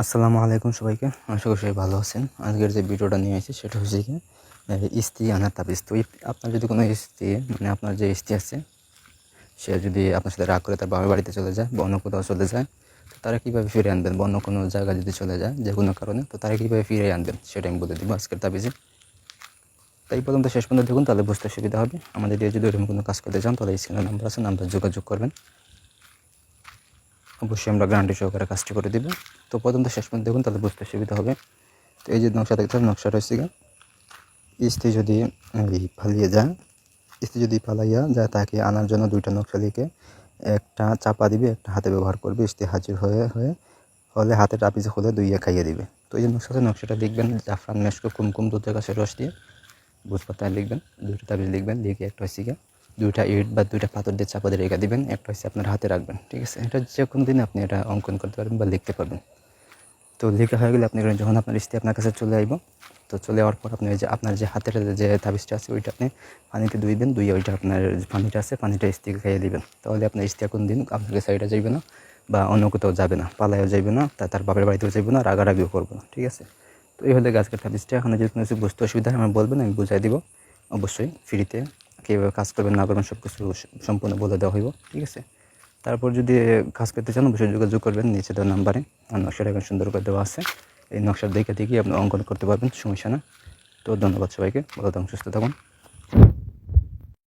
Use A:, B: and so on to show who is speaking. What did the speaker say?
A: আসসালামু আলাইকুম সবাইকে। আশা করি সবাই ভালো আছেন। আজকের যে ভিডিওটা নিয়ে এসেছি সেটা হচ্ছে কি স্ত্রী আনার তাবিজ। তো আপনার যদি কোনো স্ত্রী মানে আপনার যে স্ত্রী আছে, সে যদি আপনার সাথে রাগ করে তার বাবার বাড়িতে চলে যায় বা অন্য কোথাও চলে যায়, তো তারা কীভাবে ফিরে আনবেন বা অন্য কোনো জায়গায় যদি চলে যায়, যে কোনো কারণে, তো তারা কীভাবে ফিরে আনবেন সেটা আমি বলে দিব আজকের তাবিজে। তাই পর্যন্ত শেষ পর্যন্ত দেখুন, তাহলে বুঝতে সুবিধা হবে। আমাদের দিয়ে যদি ওরকম কোনো কাজ করতে চান, তাহলে স্ক্রিনের নাম্বার আছে, নাম্বার যোগাযোগ করবেন। অবশ্যই আমরা গ্যারান্টি সহকারে কাজটি করে দিব। তো পর্যন্ত শেষ পর্যন্ত দেখুন তাহলে বুঝতে সুবিধা হবে। তো এই যে নকশা দেখতে হবে নকশাটা হচ্ছে গিয়ে, স্ত্রী যদি পালিয়ে যায় স্ত্রী যদি পালাইয়া যায় তাকে আনার জন্য দুইটা নকশা লিখে একটা চাপা দিবে একটা হাতে ব্যবহার করবে স্ত্রী হাজির হয়ে হয়ে হলে হাতে টাপিজে খুলে দুইয়ে খাইয়ে দিবে। তো এই যে নকশাতে নকশাটা লিখবেন জাফরান মেশকো কুমকুম দুধের কাছে রস দিয়ে বুঝপাতায় লিখবেন দুইটা তাবিজ লিখবেন লিখে একটা হচ্ছে গিয়ে দুইটা ইট বা দুইটা পাথর দিয়ে চাপা দিয়ে রেখে দিবেন। একটা হচ্ছে আপনার হাতে রাখবেন, ঠিক আছে? এটা যে কোনো দিন আপনি এটা অঙ্কন করতে পারবেন বা লিখতে পারবেন। তো লেখা হয়ে গেলে আপনি যখন আপনার স্ত্রী আপনার কাছে চলে আসব তো চলে যাওয়ার পর আপনি যে আপনার যে হাতের যে তাবিজটা আছে, ওইটা আপনি পানিতে ধুইবেন ধুয়ে ওইটা আপনার পানিটা আছে, পানিটা স্ত্রীকে খাইয়ে দিবেন। তাহলে আপনার স্ত্রী কোন দিন আপনার সাইডে যাইবে না বা অন্য কোথাও যাবে না, পালায়ও যাইবে না তার বাপের বাড়িতেও যাইবে না, রাগারাগিও করবে না, ঠিক আছে? তো এই হলে গাছকার তাবিজটা এখন যদি কোনো কিছু বুঝতে অসুবিধা হয়, আমার বলবেন, আমি বুঝাই দিব। অবশ্যই ফ্রিতে কীভাবে কাজ করবেন, না করবেন সব কিছু সম্পূর্ণ বলে দেওয়া হইব। ঠিক আছে? তারপর যদি কাজ করতে চান, অবশ্যই যোগাযোগ করবেন নিচে দেওয়া নাম্বারে। আর নকশাটা এখন সুন্দর করে দেওয়া আছে। এই নকশার দেখে দেখি আপনি অঙ্কন করতে পারবেন, সমস্যা না। তো ধন্যবাদ সবাইকে। ভালো থাকুন, সুস্থ থাকুন।